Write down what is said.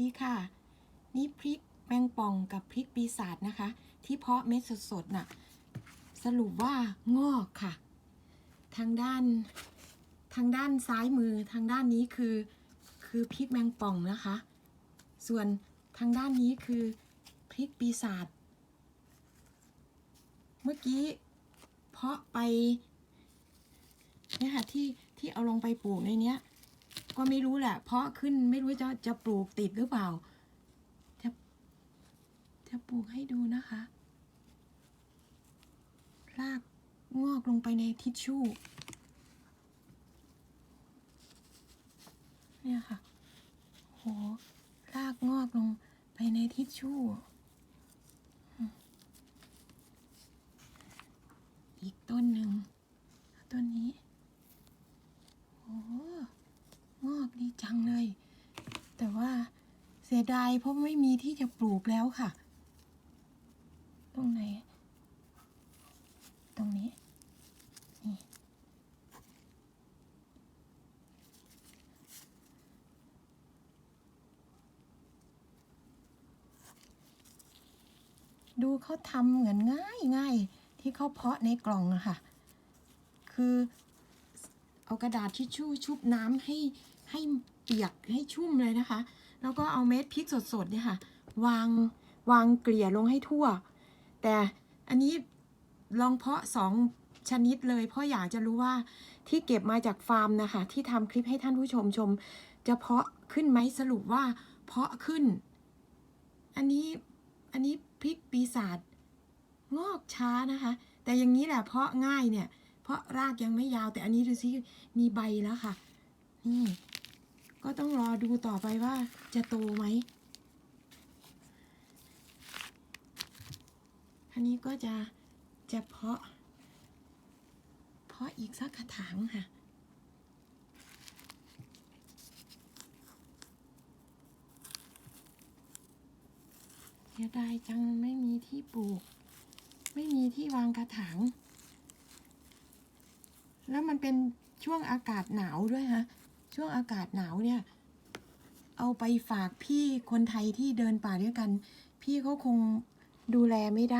ดีค่ะ นี่พริกแมงป่องกับพริกปีศาจนะคะ ที่เพาะเม็ดสดๆน่ะ สรุปว่างอกค่ะ ทางด้าน ทางด้านซ้ายมือทางด้านนี้คือ คือพริกแมงป่องนะคะ ส่วนทางด้านนี้คือพริกปีศาจ เมื่อกี้เพาะไปเนี่ยค่ะที่ที่เอาลงไปปลูกในเนี้ย ก็ไม่รู้แหละเพราะขึ้นไม่รู้จะจะปลูกติดหรือเปล่า จะจะปลูกให้ดูนะคะ รากงอกลงไปในทิชชู่เนี่ยค่ะโหรากงอกลงไปในทิชชู่อีกต้นหนึ่ง ต้นนี้ โอ้งอกดีจัง เลย แต่ว่าเสียดายเพราะไม่มีที่จะปลูกแล้วค่ะ ตรงไหน ตรงนี้นี่ดูเขาทำเหมือนง่ายง่ายที่เขาเพาะในกล่องอะค่ะ คือ เอากระดาษทิชชู่ชุบน้ำให้ให้เปียกให้ชุ่มเลยนะคะ แล้วก็เอาเม็ดพริกสดๆเนี่ยค่ะ วางวางเกลี่ยลงให้ทั่ว แต่อันนี้ลองเพาะสองชนิดเลยเพราะอยากจะรู้ว่าที่เก็บมาจากฟาร์มนะคะ ที่ทำคลิปให้ท่านผู้ชมชม จะเพาะขึ้นไหมสรุปว่า เพาะขึ้น อันนี้อันนี้พริกปีศาจงอกช้านะคะ แต่อย่างนี้แหละเพาะง่ายเนี่ย ราะรากยังไม่ยาว แต่อันนี้ดูสิมีใบแล้วค่ะ นี่ ก็ต้องรอดูต่อไปว่าจะโตไหมอันนี้ก็จะจะเพาะ เพาะอีกสักกระถางค่ะเสียดายจังไม่มีที่ปลูก ไม่มีที่วางกระถาง แล้วมันเป็นช่วงอากาศหนาวด้วยฮะ ช่วงอากาศหนาวเนี่ย เอาไปฝากพี่คนไทยที่เดินป่าด้วยกัน พี่เขาคงดูแลไม่ได้